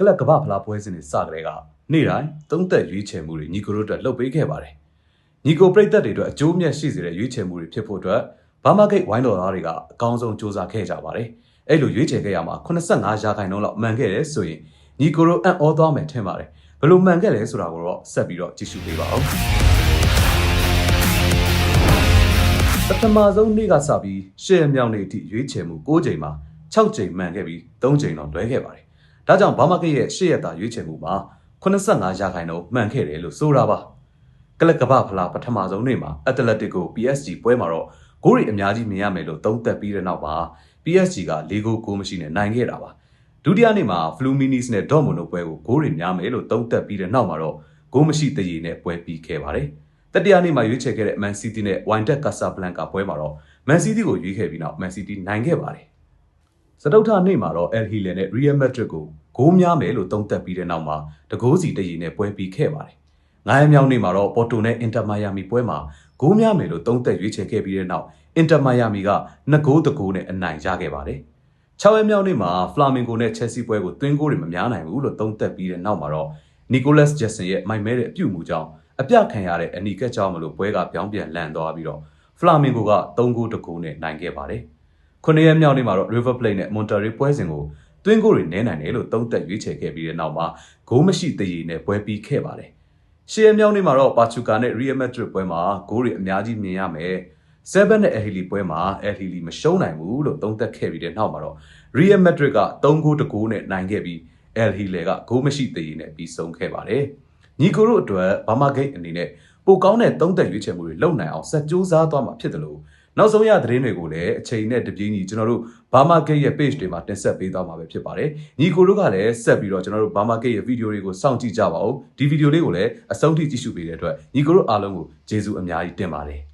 ကလပ်ကမ္ဘာဖလားပွဲစဉ်တွေစကြတဲ့ကနေ့တိုင်းသုံးသက်ရွေးချယ်မှုတွေညီကိုတို့အတွက်လှုပ်ပေးခဲ့ပါတယ်။ညီကိုပြိသက်တွေအတွက်အကျိုးမြတ်ရှိစေတဲ့ရွေးချယ်မှုတွေဖြစ်ဖို့အတွက်ဘာမာဂိတ်ဝိုင်းတော်သားတွေကအကောင်းဆုံးစူးစမ်းခဲ့ကြပါတယ်။အဲ့လိုရွေးချယ်ခဲ့ရမှာ85ရာခိုင်နှုန်းလောက်မှန်ခဲ့တယ်ဆိုရင်ညီကိုတို့အံ့ဩသွားမယ်ထင်ပါတယ်။ဘယ်လိုမှန်ခဲ့လဲဆိုတာကိုတော့ဆက်ပြီးတော့ကြည့်ရှုပေးပါဦး။ပထမဆုံးနေ့ကစပြီးရှယ်မြောင်နေအထိရွေးချယ်မှု6ချိန်မှာ6ချိန်မှန်ခဲ့ပြီး3ချိန်တော့လွဲခဲ့ပါတယ်။ ဒါကြောင့်ဘာမာဂိတ်ရဲ့ရှေ့ရတာရွေးချယ်မှုမှာ85ရာခိုင်နှုန်းမှန်ခဲ့တယ်လို့ဆိုတာပါ။ကလပ်ကမ္ဘာဖလားပထမဆုံးနေ့မှာအက်တလက်တစ်ကို PSG ပွဲမှာတော့ဂိုးရီအများကြီးမြင်ရမယ်လို့သုံးသပ်ပြီးတဲ့နောက်မှာ PSG က၄ဂိုးကိုမရှိနဲ့နိုင်ခဲ့တာပါ။ဒုတိယနေ့မှာ Fluminis နဲ့ Dortmund တို့ပွဲကိုဂိုးရီများမယ်လို့သုံးသပ်ပြီးတဲ့နောက်မှာတော့ဂိုးမရှိတရည်နဲ့ပွဲပြီးခဲ့ပါတယ်။တတိယနေ့မှာရွေးချယ်ခဲ့တဲ့ Man City နဲ့ Wydad Casablanca ပွဲမှာတော့ Man City ကိုရွေးခဲ့ပြီးနောက် Man City နိုင်ခဲ့ပါတယ်။ စတုထနေ့မှာတော့ El Hilal နဲ့ Real Madrid ကိုဂိုးများမယ်လို့သုံးသပ်ပြီးတဲ့နောက်မှာတကိုးစီတရည်နဲ့ပွဲပြီးခဲ့ပါတယ်။ငါးရက်မြောက်နေ့မှာတော့ Porto နဲ့ Inter Miami ပွဲမှာဂိုးများမယ်လို့သုံးသပ်ရွေးချယ်ခဲ့ပြီးတဲ့နောက် Inter Miami က2ဂိုးတကိုးနဲ့အနိုင်ရခဲ့ပါတယ်။6ရက်မြောက်နေ့မှာ Flamengo နဲ့ Chelsea ပွဲကိုသွင်းဂိုးတွေမများနိုင်ဘူးလို့သုံးသပ်ပြီးတဲ့နောက်မှာတော့ Nicolas Jackson ရဲ့မိုင်မဲတဲ့အပြုတ်မှုကြောင့်အပြခံရတဲ့အနီကက်ကြောင့်မလို့ပွဲကပြောင်းပြန်လန်သွားပြီးတော့ Flamengo က3ဂိုးတကိုးနဲ့နိုင်ခဲ့ပါတယ်။ ခုနှစ်ရက်မြောက်နေ့မှာတော့ River Plate နဲ့ Monterrey ပွဲစဉ်ကိုသွင်းဂိုးတွေနည်းနိုင်တယ်လို့သုံးသပ်ရွေးချယ်ခဲ့ပြီးတဲ့နောက်မှာဂိုးမရှိတရည်နဲ့ပွဲပြီးခဲ့ပါတယ်။ရှေ့ရက်မြောက်နေ့မှာတော့ Pachuca နဲ့ Real Madrid ပွဲမှာဂိုးတွေအများကြီးမြင်ရမယ်။7နဲ့ Ahili ပွဲမှာ Ahili မရှုံးနိုင်ဘူးလို့သုံးသပ်ခဲ့ပြီးတဲ့နောက်မှာတော့ Real Madrid က3ဂိုးတကိုးနဲ့နိုင်ခဲ့ပြီး Ahili ကဂိုးမရှိတရည်နဲ့ပြီးဆုံးခဲ့ပါတယ်။ညီကိုတို့အတွက်ဘာမာဂိတ်အနေနဲ့ပိုကောင်းတဲ့သုံးသက်ရွေးချယ်မှုတွေလုပ်နိုင်အောင်ဆက်ကြိုးစားသွားမှာဖြစ်တယ်လို့ နောက်ဆုံးရသတင်းတွေကိုလည်းအချိန်နဲ့တပြေးညီကျွန်တော်တို့ဘာမာဂိတ်ရဲ့ page တွေမှာတင်ဆက်ပေးသွားမှာပဲဖြစ်ပါတယ်။ညီကိုတို့ကလည်းဆက်ပြီးတော့ကျွန်တော်တို့ဘာမာဂိတ်ရဲ့ဗီဒီယိုတွေကိုစောင့်ကြည့်ကြပါဦး။ဒီဗီဒီယိုလေးကိုလည်းအဆုံးထိကြည့်ရှုပေးတဲ့အတွက်ညီကိုတို့အားလုံးကိုကျေးဇူးအများကြီးတင်ပါတယ်။